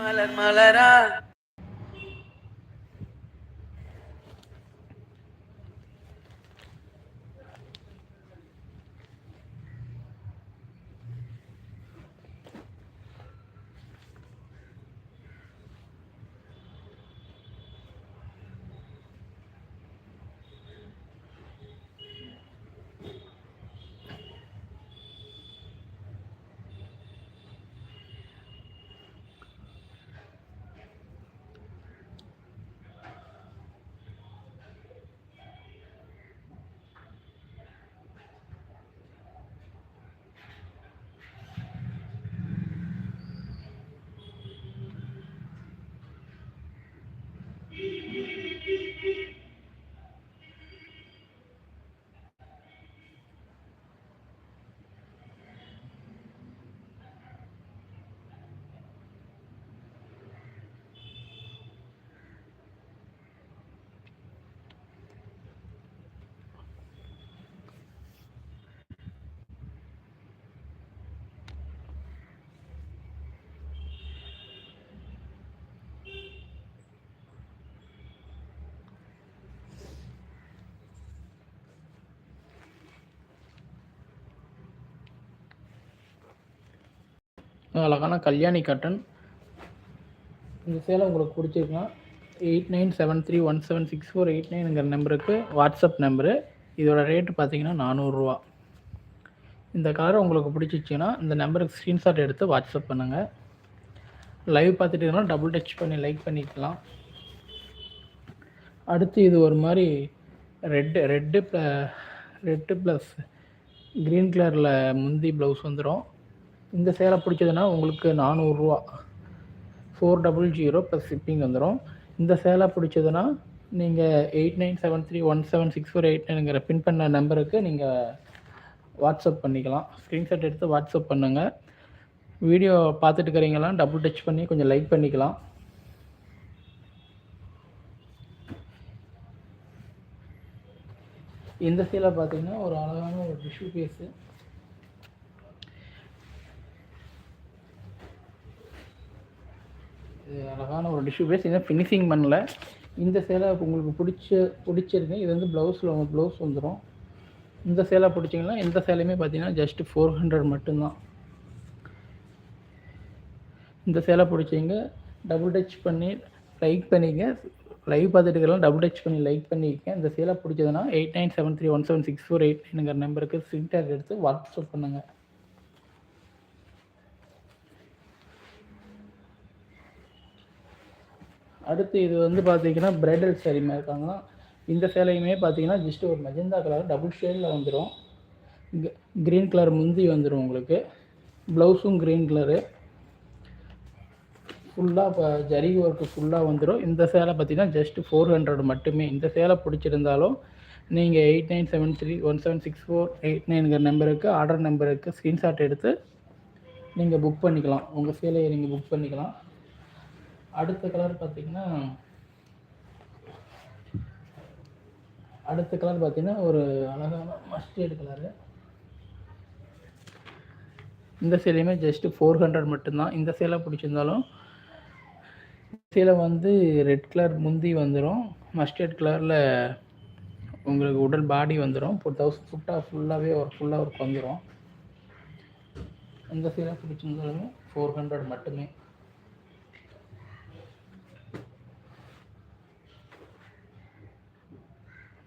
மலர் மலரா அழகான கல்யாணி காட்டன் இந்த சேலை உங்களுக்கு பிடிச்சிருக்குன்னா eight nine seven three one seven six four eight நைனுங்கிற நம்பருக்கு வாட்ஸ்அப் நம்பரு இதோட ரேட்டு பார்த்தீங்கன்னா நானூறுரூவா இந்த கலர் உங்களுக்கு பிடிச்சிச்சின்னா இந்த நம்பருக்கு ஸ்க்ரீன்ஷாட் எடுத்து வாட்ஸ்அப் பண்ணுங்கள் லைவ் பார்த்துட்டு இருந்தாலும் டபுள் டச் பண்ணி லைக் பண்ணிக்கலாம். அடுத்து இது ஒரு மாதிரி ரெட்டு ரெட்டு ப்ள ரெட்டு ப்ளஸ் க்ரீன் கலரில் முந்தி ப்ளவுஸ் வந்துடும் இந்த சேலை பிடிச்சதுன்னா உங்களுக்கு நானூறுரூவா. Four double zero plus shipping வந்துடும் இந்த சேலை பிடிச்சதுன்னா நீங்கள் eight nine seven three one seven six four eight நைனுங்கிற பின் பண்ண நம்பருக்கு நீங்கள் வாட்ஸ்அப் பண்ணிக்கலாம். ஸ்க்ரீன்ஷாட் எடுத்து வாட்ஸ்அப் பண்ணுங்கள் வீடியோ பார்த்துட்டு இருக்கிறீங்களா டபுள் டச் பண்ணி கொஞ்சம் லைக் பண்ணிக்கலாம். இந்த சேலை பார்த்தீங்கன்னா ஒரு அழகான ஒரு டிஷ்யூ பீஸு இது அழகான ஒரு டிஷ்யூ பேஸ் இதை ஃபினிஷிங் பண்ணல. இந்த சேலை உங்களுக்கு பிடிச்ச பிடிச்சிருக்கு. இது வந்து ப்ளவுஸில் உங்கள் ப்ளவுஸ் வந்துடும் இந்த சேலை பிடிச்சிங்கன்னா எந்த சேலையுமே பார்த்தீங்கன்னா ஜஸ்ட் ஃபோர் ஹண்ட்ரட் மட்டும்தான். இந்த சேலை பிடிச்சிங்க டபுள் டச் பண்ணி லைக் பண்ணிக்க லைவ் பார்த்துட்டுக்கெல்லாம் டபுள் டச் பண்ணி லைக் பண்ணிக்க இந்த சேலை பிடிச்சதுன்னா eight nine seven three one seven six four eight நைனுங்கிற நம்பருக்கு ஸ்க்ரீன்ஷாட் எடுத்து வாட்ஸ்அப் பண்ணுங்கள் அடுத்து இது வந்து பார்த்தீங்கன்னா பிரைடல் சேரீ மாதிரி இருக்காங்க. இந்த சேலையுமே பார்த்தீங்கன்னா ஜஸ்ட் ஒரு மெஜந்தா கலர் டபுள் ஷேடில் வந்துடும் க்ரீன் கலர் முந்தி வந்துடும் உங்களுக்கு. ப்ளவுஸும் க்ரீன் கலரு ஃபுல்லாக இப்போ ஜரி ஒர்க்கு ஃபுல்லாக வந்துடும் இந்த சேலை பார்த்தீங்கன்னா ஜஸ்ட் ஃபோர் ஹண்ட்ரட் மட்டுமே. இந்த சேலை பிடிச்சிருந்தாலும் நீங்கள் eight nine seven three one seven six four eight நைனுங்கிற நம்பருக்கு ஆர்டர் நம்பருக்கு ஸ்க்ரீன்ஷாட் எடுத்து நீங்கள் புக் பண்ணிக்கலாம். உங்கள் சேலையை நீங்கள் புக் பண்ணிக்கலாம். அடுத்த கலர் பார்த்தீங்கன்னா அடுத்த கலர் பார்த்தீங்கன்னா ஒரு அழகான மஸ்டர்டு கலரு இந்த சேலையுமே ஜஸ்ட்டு ஃபோர் ஹண்ட்ரட் மட்டும்தான். இந்த சேலை பிடிச்சிருந்தாலும் சேலை வந்து ரெட் கலர் முந்தி வந்துடும் மஸ்டர்ட் கலரில் உங்களுக்கு உடல் பாடி வந்துடும் இப்போ தௌசண்ட் ஃபுட்டாக ஃபுல்லாகவே ஒரு ஃபுல்லாக ஒர்க் வந்துடும் இந்த சேலை பிடிச்சிருந்தாலுமே ஃபோர் ஹண்ட்ரட் மட்டுமே.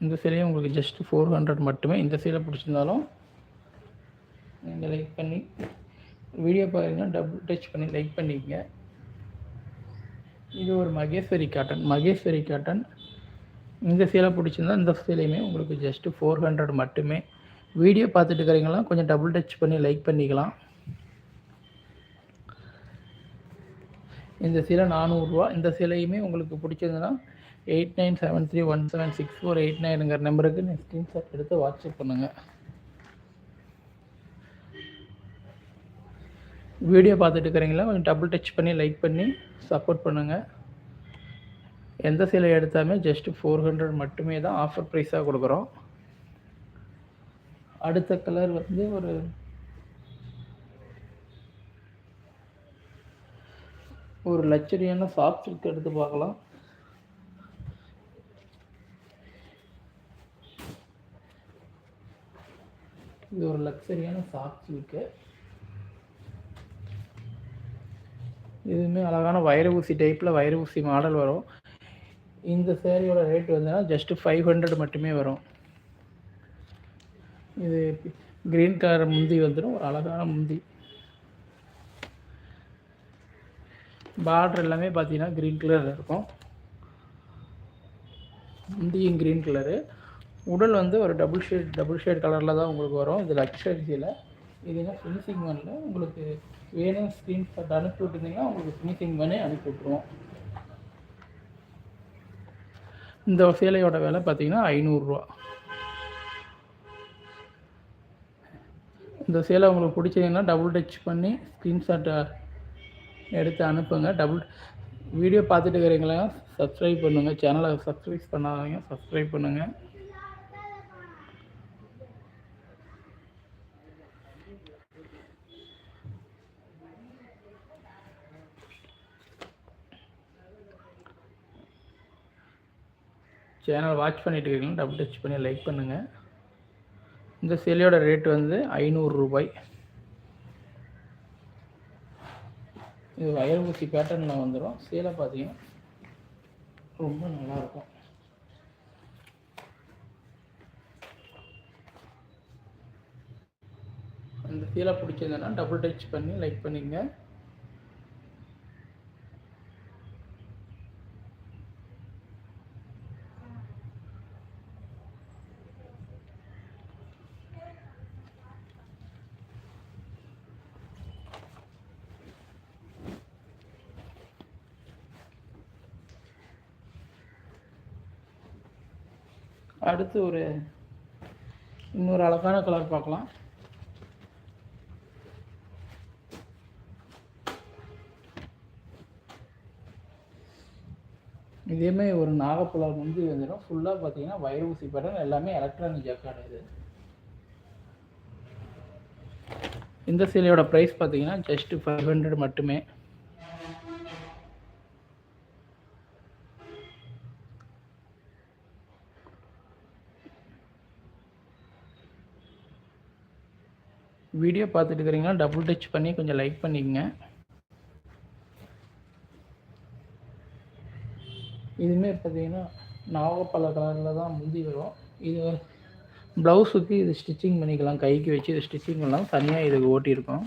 இந்த சேலையும் உங்களுக்கு ஜஸ்ட் ஃபோர் ஹண்ட்ரட் மட்டுமே இந்த சேலை பிடிச்சிருந்தாலும் நீங்கள் லைக் பண்ணி வீடியோ பாருங்கன்னா டபுள் டச் பண்ணி லைக் பண்ணிக்கங்க. இது ஒரு மகேஸ்வரி காட்டன். மகேஸ்வரி காட்டன். இந்த சேலை பிடிச்சிருந்தா இந்த சேலையுமே உங்களுக்கு ஜஸ்ட்டு ஃபோர் ஹண்ட்ரட் மட்டுமே. வீடியோ பார்த்துட்டு இருக்கிறீங்களா கொஞ்சம் டபுள் டச் பண்ணி லைக் பண்ணிக்கலாம். இந்த சிலை நானூறுரூவா. இந்த சிலையுமே உங்களுக்கு பிடிச்சிருந்ததுன்னா eight nine seven three one seven six four eight நைனுங்கிற நம்பருக்கு நீங்கள் ஸ்க்ரீன்ஷாட் எடுத்து வாட்ஸ்அப் பண்ணுங்கள் வீடியோ பார்த்துட்டு இருக்கிறீங்களா? கொஞ்சம் டபுள் டச் பண்ணி லைக் பண்ணி சப்போர்ட் பண்ணுங்கள் எந்த சிலை எடுத்தாலுமே ஜஸ்ட் ஃபோர் ஹண்ட்ரட் மட்டுமே தான் ஆஃபர் ப்ரைஸாக கொடுக்குறோம். அடுத்த கலர் வந்து ஒரு ஒரு லக்ஸரியான சாஃப்ட் சில்க் எடுத்து பார்க்கலாம். இது ஒரு லக்ஸரியான சாஃப்ட் சில்க்கு இதுவுமே அழகான வைர ஊசி டைப்பில் வைர ஊசி மாடல் வரும். இந்த சேரீயோட ரேட் வந்துன்னா ஜஸ்ட்டு ஃபைவ் ஹண்ட்ரட் மட்டுமே வரும். இது க்ரீன் கலர் முந்தி வந்துடும் ஒரு அழகான முந்தி. பார்டர் எல்லாமே பார்த்தீங்கன்னா க்ரீன் கலரில் இருக்கும். முந்தியும் க்ரீன் கலரு உடல் வந்து ஒரு டபுள் ஷேட் டபுள் ஷேட் கலரில் தான் உங்களுக்கு வரும். இது லக்ஸரிசியில் இதுனா ஃபினிஷிங் பண்ணல உங்களுக்கு வேணும் ஸ்க்ரீன்ஷாட் அனுப்பி விட்டுருந்தீங்கன்னா உங்களுக்கு ஃபினிஷிங் பண்ணி அனுப்பி விட்ருவோம் இந்த சேலையோட விலை பார்த்தீங்கன்னா ஐநூறுரூவா இந்த சேலை உங்களுக்கு பிடிச்சதுன்னா டபுள் டச் பண்ணி ஸ்க்ரீன்ஷாட்டை எடுத்து அனுப்புங்க. டபுள் வீடியோ பார்த்துட்டு இருக்கிறீங்களா? சப்ஸ்கிரைப் பண்ணுங்கள் சேனலை சப்ஸ்கிரைப் பண்ணாதவங்க சப்ஸ்கிரைப் பண்ணுங்கள் சேனல் வாட்ச் பண்ணிட்டு இருக்கீங்களா? டபுள் டச் பண்ணி லைக் பண்ணுங்கள் இந்த சேலையோட ரேட் வந்து ஐநூறு இது வயல் ஊசி பேட்டர்னில் வந்துடும் சேலை பார்த்தீங்கன்னா ரொம்ப நல்லாயிருக்கும். அந்த சேலை பிடிச்சதுன்னா டபுள் டச் பண்ணி லைக் பண்ணிங்க அடுத்து ஒரு இன்னொரு அழகான கலர் பார்க்கலாம். இதேமே ஒரு நாகப்புலார் முந்தி வந்துடும். ஃபுல்லாக பார்த்தீங்கன்னா வயர் ஊசி பேட்டர்ன் எல்லாமே எலக்ட்ரானிக் ஜாக்கார்டு இது. இந்த சேலையோட ப்ரைஸ் பார்த்தீங்கன்னா ஜஸ்ட்டு ஃபைவ் ஹண்ட்ரட் மட்டுமே. வீடியோ பார்த்துட்டு இருக்கிறீங்கன்னா டபுள் டச் பண்ணி கொஞ்சம் லைக் பண்ணிக்கங்க. இதுவுமே பார்த்தீங்கன்னா நாகப்பழ கலரில் தான் முந்தி வரும். இது ப்ளவுஸுக்கு இது ஸ்டிச்சிங் பண்ணிக்கலாம். கைக்கு வச்சு இது ஸ்டிச்சிங் பண்ணலாம். தனியாக இதுக்கு ஓட்டியிருக்கோம்.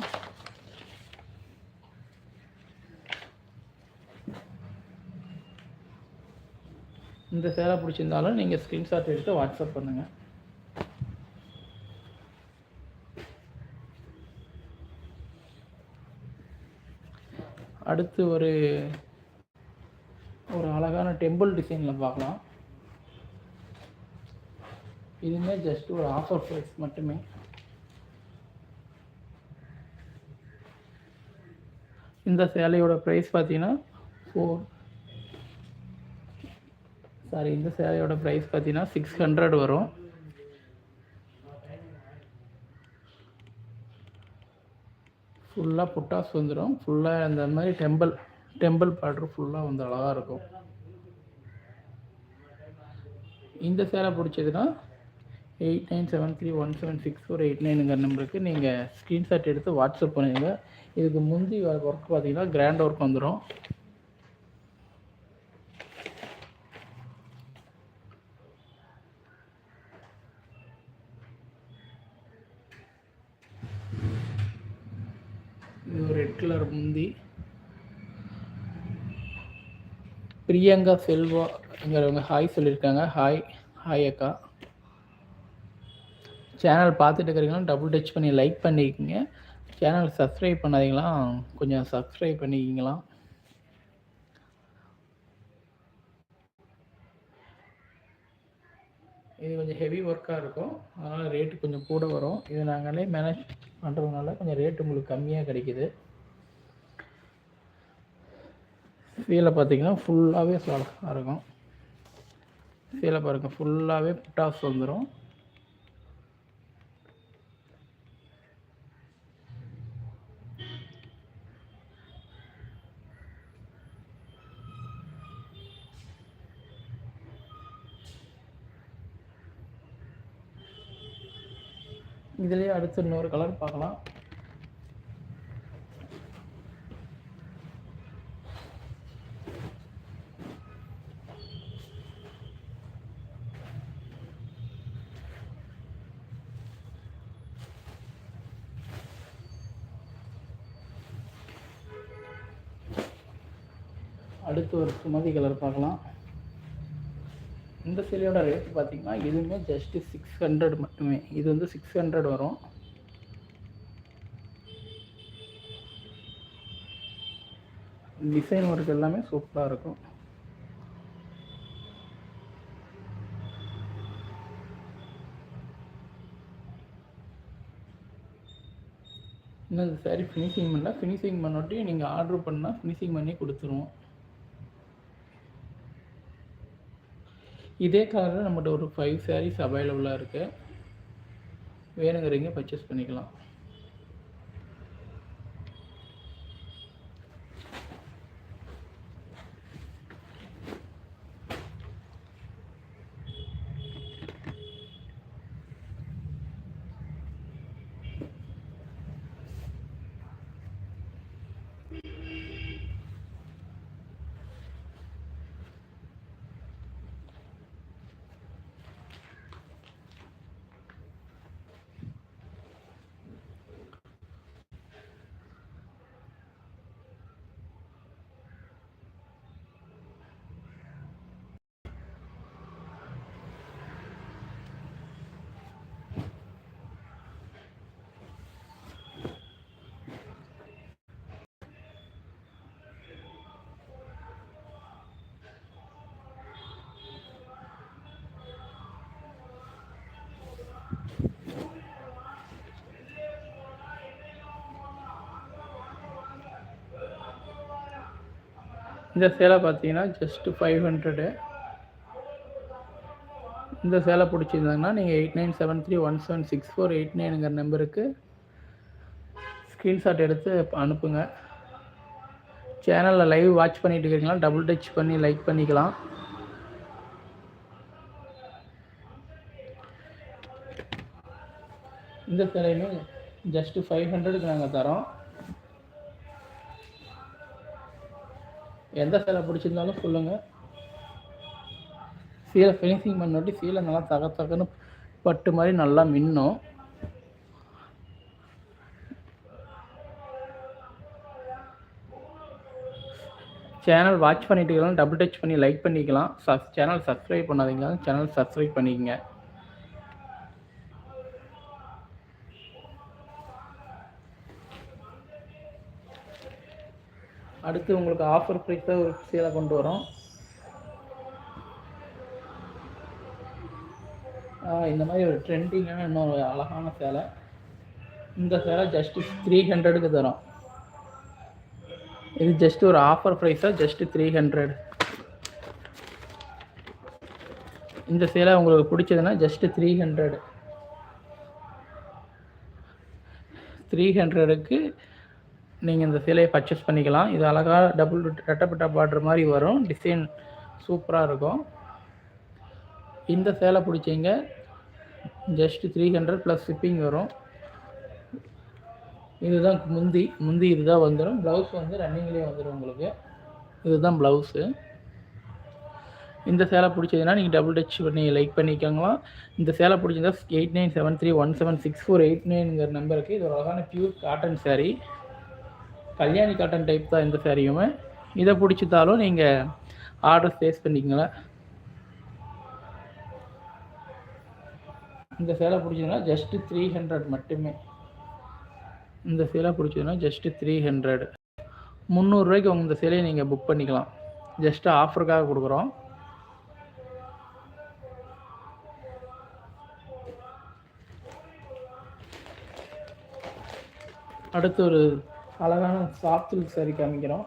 இந்த சேலை பிடிச்சிருந்தாலும் நீங்கள் ஸ்க்ரீன்ஷாட் எடுத்து வாட்ஸ்அப் பண்ணுங்கள் அடுத்து ஒரு ஒரு அழகான டெம்பிள் டிசைனில் பார்க்கலாம். இதுவுமே ஜஸ்ட் ஒரு ஆஃபர் ப்ரைஸ் மட்டுமே. இந்த சேலையோட ப்ரைஸ் பார்த்தீங்கன்னா ஃபோர் சாரி இந்த சேலையோட ப்ரைஸ் பார்த்தீங்கன்னா சிக்ஸ் ஹண்ட்ரட் வரும். ஃபுல்லாக புட்டாஸ் வந்துடும் ஃபுல்லாக அந்த மாதிரி டெம்பிள் டெம்பிள் பார்டர் ஃபுல்லாக வந்து அழகாக இருக்கும். இந்த சேலை பிடிச்சதுன்னா eight nine seven three one seven six four eight நைனுங்கிற நம்பருக்கு நீங்கள் ஸ்க்ரீன்ஷாட் எடுத்து வாட்ஸ்அப் பண்ணுங்கள் இதுக்கு முந்தி ஒர்க் பார்த்தீங்கன்னா கிராண்ட் ஒர்க் வந்துடும் இது ஒரு ரெட் கலர் முந்தி. பிரியங்கா செல்வாங்கிறவங்க ஹாய் சொல்லியிருக்காங்க. ஹாய் ஹாய் அக்கா. சேனல் பார்த்துட்டு இருக்கிறீங்களா டபுள் டச் பண்ணி லைக் பண்ணிக்கோங்க. சேனல் சப்ஸ்கிரைப் பண்ணாதீங்களா கொஞ்சம் சப்ஸ்கிரைப் பண்ணிக்கிங்களா இது கொஞ்சம் ஹெவி ஒர்க்காக இருக்கும். அதனால் ரேட்டு கொஞ்சம் கூட வரும். இது நாங்களே மேனேஜ் பண்ணுறதுனால கொஞ்சம் ரேட் உங்களுக்கு கம்மியாக கிடைக்குது. சீலை பார்த்தீங்கன்னா ஃபுல்லாகவே அழகாக இருக்கும். சீலை பாருங்கள் ஃபுல்லாகவே புட்டாஸ் வந்துடும் இதுலேயே அடுத்து இன்னொரு கலர் பார்க்கலாம். அடுத்து ஒரு சுமதி கலர் பார்க்கலாம். இந்த சிலையோட ரேட் பார்த்தீங்கன்னா எதுவுமே ஜஸ்ட்டு சிக்ஸ் ஹண்ட்ரட் மட்டுமே. இது வந்து சிக்ஸ் ஹண்ட்ரட் வரும். டிசைன் ஒர்க் எல்லாமே சூப்பராக இருக்கும். இன்னும் இந்த ஃபினிஷிங் பண்ணல. ஃபினிஷிங் பண்ணாட்டி நீங்கள் ஆர்டர் பண்ணால் ஃபினிஷிங் பண்ணி கொடுத்துருவோம். இதே கலரில் நம்மகிட்ட ஒரு ஃபைவ் சாரீஸ் அவைலபிளாக இருக்குது வேணுங்கிறீங்க பர்ச்சேஸ் பண்ணிக்கலாம். இந்த சேலை பார்த்தீங்கன்னா ஜஸ்ட்டு ஃபைவ் ஹண்ட்ரடு இந்த சேலை பிடிச்சிருந்தாங்கன்னா நீங்கள் eight nine seven three one seven six four eight நைனுங்கிற நம்பருக்கு ஸ்க்ரீன்ஷாட் எடுத்து அனுப்புங்க. சேனலில் லைவ் வாட்ச் பண்ணிட்டு இருக்கீங்களா டபுள் டச் பண்ணி லைக் பண்ணிக்கலாம். இந்த சேலையுமே ஜஸ்ட்டு ஃபைவ் ஹண்ட்ரடுக்கு நாங்கள் தரோம். எந்த சேலை பிடிச்சிருந்தாலும் சொல்லுங்கள் சீலை ஃபினிஷிங் பண்ணாட்டி சீலை நல்லா தக தகன்னு பட்டு மாதிரி நல்லா மின்னும். சேனல் வாட்ச் பண்ணிட்டு இருக்கலாம் டபுள் டச் பண்ணி லைக் பண்ணிக்கலாம். சப் சேனல் சப்ஸ்கிரைப் பண்ணாதீங்க சேனல் சப்ஸ்கிரைப் பண்ணிக்கங்க. அடுத்து உங்களுக்கு ஆஃபர் ப்ரைஸாக ஒரு சேலை கொண்டு வரோம். இந்த மாதிரி ஒரு ட்ரெண்டிங்கான இன்னொரு அழகான சேலை. இந்த சேலை ஜஸ்ட்டு த்ரீ ஹண்ட்ரடுக்கு தரோம். இது ஜஸ்ட் ஒரு ஆஃபர் ப்ரைஸாக ஜஸ்ட்டு த்ரீ ஹண்ட்ரட் இந்த சேலை உங்களுக்கு பிடிச்சதுன்னா ஜஸ்ட்டு த்ரீ ஹண்ட்ரட் த்ரீ ஹண்ட்ரடுக்கு நீங்கள் இந்த சேலையை பர்ச்சேஸ் பண்ணிக்கலாம். இது அழகாக டபுள் ரெட்டப்பட்ட பார்டர் மாதிரி வரும். டிசைன் சூப்பராக இருக்கும். இந்த சேலை பிடிச்சிங்க. Just three hundred plus shipping வரும். இதுதான் முந்தி முந்தி இதுதான் வந்துடும் ப்ளவுஸ் வந்து ரன்னிங்லேயே வந்துடும் உங்களுக்கு. இதுதான் ப்ளவுஸு இந்த சேலை பிடிச்சதுன்னா நீங்கள் டபுள் டச் பண்ணி லைக் பண்ணிக்கோங்களாம் இந்த சேலை பிடிச்சிருந்தா eight nine seven three one seven six four eight நைனுங்கிற நம்பருக்கு இது ஒரு அழகான pure cotton sari Kalyani cotton type தான் இந்த சாரியுமே இதை பிடிச்சிட்டாலும் நீங்கள் ஆர்டர் ஸ்பேஸ் பண்ணிக்கங்களேன் இந்த சேலை பிடிச்சதுன்னா ஜஸ்ட்டு த்ரீ ஹண்ட்ரட் மட்டுமே. இந்த சேலை பிடிச்சதுன்னா ஜஸ்ட்டு த்ரீ ஹண்ட்ரட் முந்நூறுரூவாய்க்கு உங்கள் இந்த சேலையை நீங்கள் புக் பண்ணிக்கலாம். ஜஸ்ட்டு ஆஃபருக்காக கொடுக்குறோம். அடுத்து ஒரு அழகான சாஃப்ட் சில்க் சாரி காமிக்கிறோம்.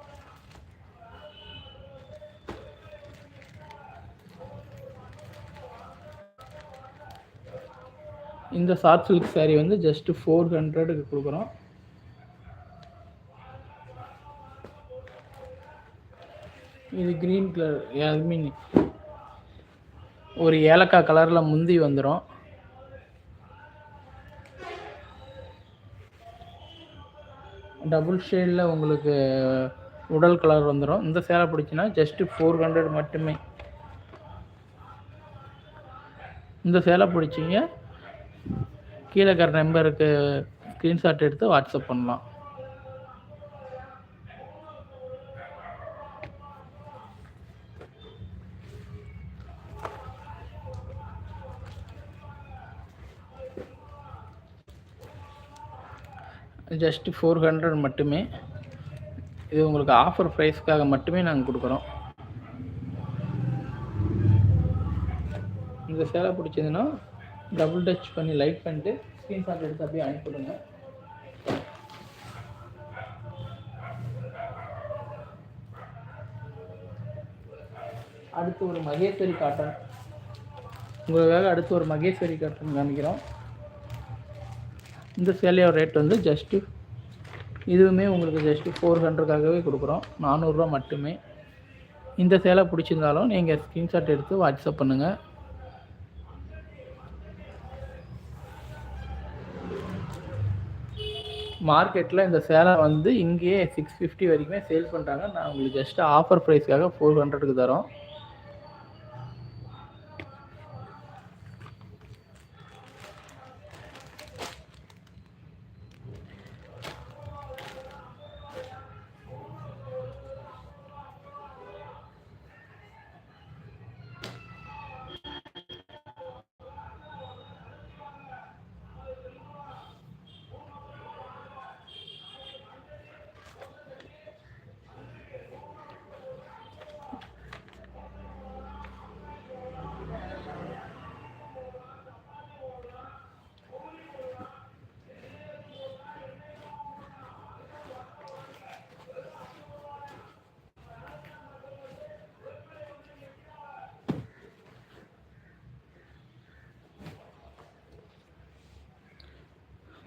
இந்த சாஃப்ட் சில்க் சாரி வந்து ஜஸ்ட் ஃபோர் ஹண்ட்ரடுக்கு கொடுக்குறோம். இது க்ரீன் கலர் ஐ மீன் ஒரு ஏலக்காய் கலரில் முந்தி வந்துடும் டபுள் ஷேடில் உங்களுக்கு உடல் கலர் வந்துடும் இந்த சேலை பிடிச்சின்னா ஜஸ்ட்டு ஃபோர் ஹண்ட்ரட் மட்டுமே. இந்த சேலை பிடிச்சிங்க. கீழே இருக்கிற நம்பருக்கு ஸ்க்ரீன்ஷாட் எடுத்து வாட்ஸ்அப் பண்ணலாம். ஜஸ்ட்டு ஃபோர் ஹண்ட்ரட் மட்டுமே. இது உங்களுக்கு ஆஃபர் ப்ரைஸ்க்காக மட்டுமே நாங்கள் கொடுக்குறோம். இந்த சேலை பிடிச்சதுன்னா டபுள் டச் பண்ணி லைக் பண்ணிட்டு ஸ்க்ரீன்ஷாட் எடுத்து அப்படியே அனுப்பிவிடுங்க. அடுத்து ஒரு மகேஸ்வரி காட்டன். உங்களுக்காக அடுத்து ஒரு மகேஸ்வரி காட்டன் காமிக்கிறோம். இந்த சேலையோட ரேட் வந்து ஜஸ்ட்டு இதுவுமே உங்களுக்கு ஜஸ்ட்டு ஃபோர் ஹண்ட்ரட்காகவே கொடுக்குறோம். நானூறுரூவா மட்டுமே. இந்த சேலை பிடிச்சிருந்தாலும் நீங்கள் ஸ்க்ரீன்ஷாட் எடுத்து வாட்ஸ்அப் பண்ணுங்கள் மார்க்கெட்டில் இந்த சேலை வந்து இங்கேயே சிக்ஸ் ஃபிஃப்டி வரைக்குமே சேல் பண்ணுறாங்க நான் உங்களுக்கு ஜஸ்ட்டு ஆஃபர் ப்ரைஸ்க்காக ஃபோர் ஹண்ட்ரடுக்கு தரோம்.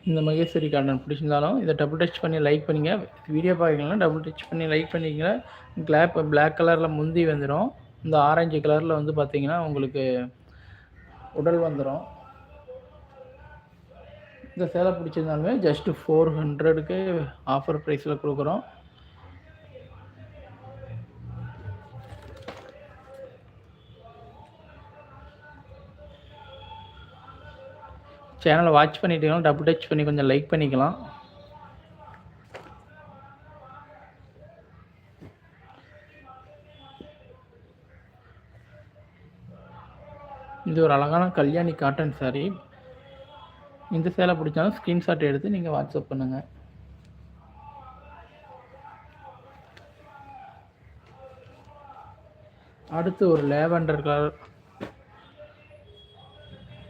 இந்த மகேஸ்வரி கார்டன் பிடிச்சிருந்தாலும் இதை டபுள் டச் பண்ணி லைக் பண்ணிங்க. வீடியோ பார்க்கலாம் டபுள் டச் பண்ணி லைக் பண்ணிங்கன்னா கிளாப் பிளாக் கலரில் முந்தி வந்துடும் இந்த ஆரஞ்சு கலரில் வந்து பார்த்தீங்கன்னா உங்களுக்கு உடல் வந்துடும் இந்த சேலை பிடிச்சிருந்தாலுமே ஜஸ்ட்டு ஃபோர் ஹண்ட்ரடுக்கு ஆஃபர் ப்ரைஸில் கொடுக்குறோம். சேனலை வாட்ச் பண்ணிட்டீங்கன்னா டபுள் டச் பண்ணி கொஞ்சம் லைக் பண்ணிக்கலாம். இது ஒரு அழகான கல்யாணி காட்டன் சாரி இந்த சேலை பிடிச்சாலும் ஸ்க்ரீன்ஷாட் எடுத்து நீங்கள் வாட்ஸ்அப் பண்ணுங்கள் அடுத்து ஒரு லேவண்டர் கலர்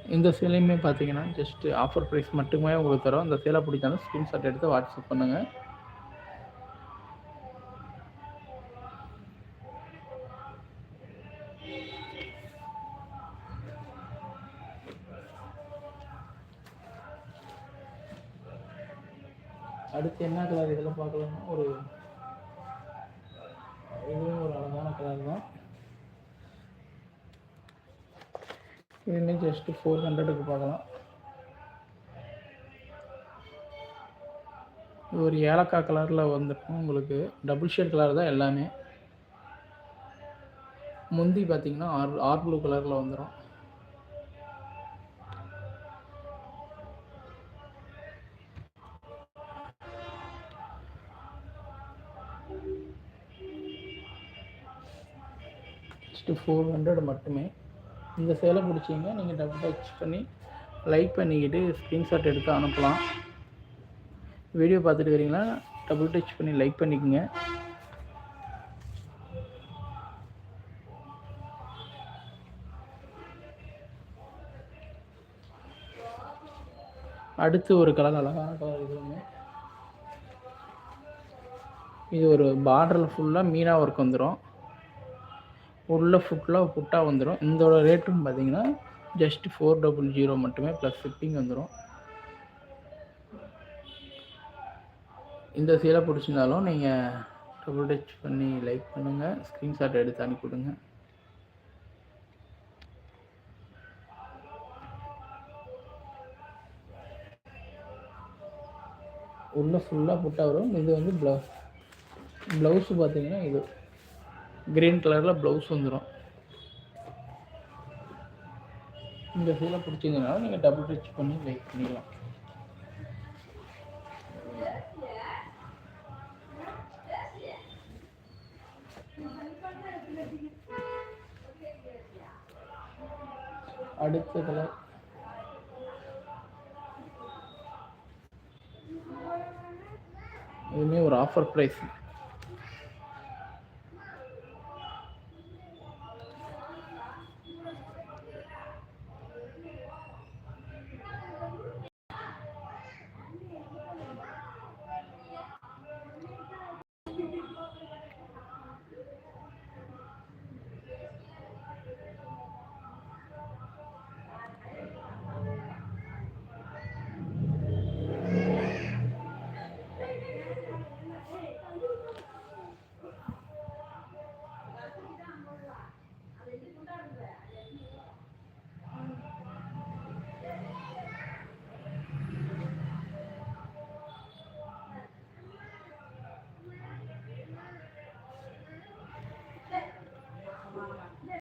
இந்த சேலையுமே பார்த்தீங்கன்னா ஜஸ்ட் ஆஃபர் ப்ரைஸ் மட்டுமே உங்களுக்கு தரோம். அந்த சேலை பிடிச்சாலும் ஸ்க்ரீன்ஷாட் எடுத்து வாட்ஸ்அப் பண்ணுங்கள் அடுத்து என்ன கலர் இதெல்லாம் பார்க்கலாம்னா ஒரு இதுவும் ஒரு அழகான கலர் தான் இதுலேயும் ஜஸ்ட்டு ஃபோர் ஹண்ட்ரடுக்கு பார்க்கலாம். இது ஒரு ஏலக்காய் கலரில் வந்துருக்கும் உங்களுக்கு. டபுள் ஷேட் கலர் தான் எல்லாமே. முந்தி பார்த்தீங்கன்னா ஆர் ஆர் ப்ளூ கலரில் வந்துடும் ஜஸ்ட்டு ஃபோர் ஹண்ட்ரட் மட்டுமே. இந்த சேலை பிடிச்சிங்க நீங்கள் டபுள் டச் பண்ணி லைக் பண்ணிக்கிட்டு ஸ்க்ரீன்ஷாட் எடுத்து அனுப்பலாம். வீடியோ பார்த்துட்டு இருக்கிறீங்களா டபுள் டச் பண்ணி லைக் பண்ணிக்கோங்க. அடுத்து ஒரு கலர் அழகான கலர் இதுவுமே இது ஒரு பார்டரில் ஃபுல்லாக மீனா ஒர்க் வந்துடும் உள்ள ஃபுல்லாக புட்டாக வந்துடும் இதோட ரேட்டும் பார்த்தீங்கன்னா ஜஸ்ட் ஃபோர் டபுள் ஜீரோ மட்டுமே ப்ளஸ் ஷிப்பிங் வந்துடும் இந்த சீலை பிடிச்சிருந்தாலும் நீங்கள் டபுள் டச் பண்ணி லைக் பண்ணுங்கள் ஸ்க்ரீன்ஷாட் எடுத்து அனுப்பிவிடுங்க. உள்ளே ஃபுல்லாக புட்டா வரும். இது வந்து ப்ளவு ப்ளவுஸு பார்த்தீங்கன்னா இது. க்ரீன் கலரில் ப்ளவுஸ் வந்துடும் இந்த சீலை பிடிச்சிருந்ததுனால நீங்கள் டபுள் டச் பண்ணி லைக் பண்ணிக்கலாம். அடுத்த கலர் இதுவுமே ஒரு ஆஃபர் ப்ரைஸ்